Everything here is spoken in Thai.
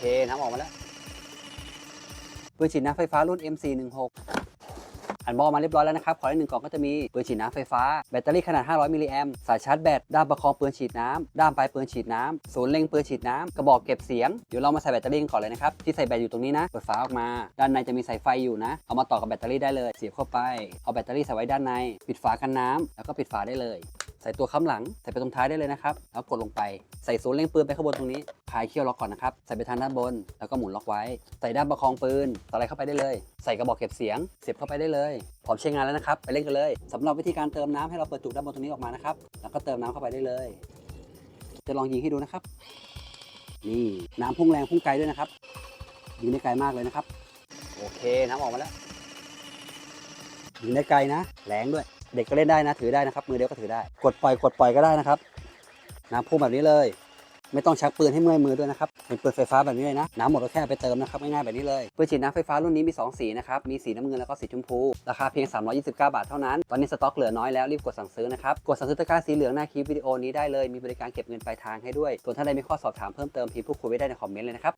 เคน้ำออกมาแล้วปืนฉีดน้ำไฟฟ้ารุ่น MC16 อันบอลมาเรียบร้อยแล้วนะครับ ขอได้หนึ่งกล่องก็จะมีปืนฉีดน้ำไฟฟ้า แบตเตอรี่ขนาด 500 มิลลิแอมป์สายชาร์จแบต ด้ามประคองปืนฉีดน้ำ ด้ามปลายปืนฉีดน้ำ ศูนย์เล็งปืนฉีดน้ำ กระบอกเก็บเสียง เดี๋ยวเรามาใส่แบตเตอรี่กันก่อนเลยนะครับ ที่ใส่แบตอยู่ตรงนี้นะ เปิดฝาออกมา ด้านในจะมีสายไฟอยู่นะ เอามาต่อกับแบตเตอรี่ได้เลย เสียบเข้าไป เอาแบตเตอรี่ใส่ไว้ด้านใน ปิดฝากันน้ำแล้วก็ปิดฝาได้เลย ใส่ตัวค้ำหลัง ใส่ไปตรงท้ายได้เลยนะครับ แล้วกดลงไป ใส่ศูนย์เล็งปืนไปข้างบนตรงนี้พายเขี้ยวล็อกก่อนนะครับ ใส่ไปทางด้านบน แล้วก็หมุนล็อกไว้ ใส่ด้านประคองปืนสไลด์เข้าไปได้เลย ใส่กระบอกเก็บเสียง เสียบเข้าไปได้เลย พร้อมใช้งานแล้วนะครับ ไปเล่นกันเลยสำหรับวิธีการเติมน้ำให้เราเปิดจุกด้านบนตรงนี้ออกมานะครับ แล้วก็เติมน้ำเข้าไปได้เลย จะลองยิงให้ดูนะครับ นี่น้ำพุ่งแรงพุ่งไกลด้วยนะครับ ยิงได้ไกลมากเลยนะครับ โอเคน้ำออกมาแล้วยิงได้ไกลนะ แรงด้วย เด็กก็เล่นได้นะถือได้นะครับ มือเดียวก็ถือได้ กดปล่อยกดปล่อยก็ได้นะครับน้ำพุ่งแบบนี้เลย ไม่ต้องชักปืนให้เมื่อยมือด้วยนะครับเป็นปืนไฟฟ้าแบบนี้เลยนะน้ำหมดก็แค่ไปเติมนะครับง่ายๆแบบนี้เลยปืนฉีดน้ำไฟฟ้ารุ่นนี้มี 2 สีนะครับมีสีน้ำเงินแล้วก็สีชมพูราคาเพียง 329 บาทเท่านั้นตอนนี้สต็อกเหลือน้อยแล้วรีบกดสั่งซื้อนะครับกดสั่งซื้อตะกร้าสีเหลืองหน้าคลิปวิดีโอนี้ได้เลยมีบริการเก็บเงินปลายทางให้ด้วยส่วนถ้าใดมีข้อสอบถามเพิ่มเติมพิมพ์พูดคุยไว้ได้ในคอมเมนต์เลยนะครับ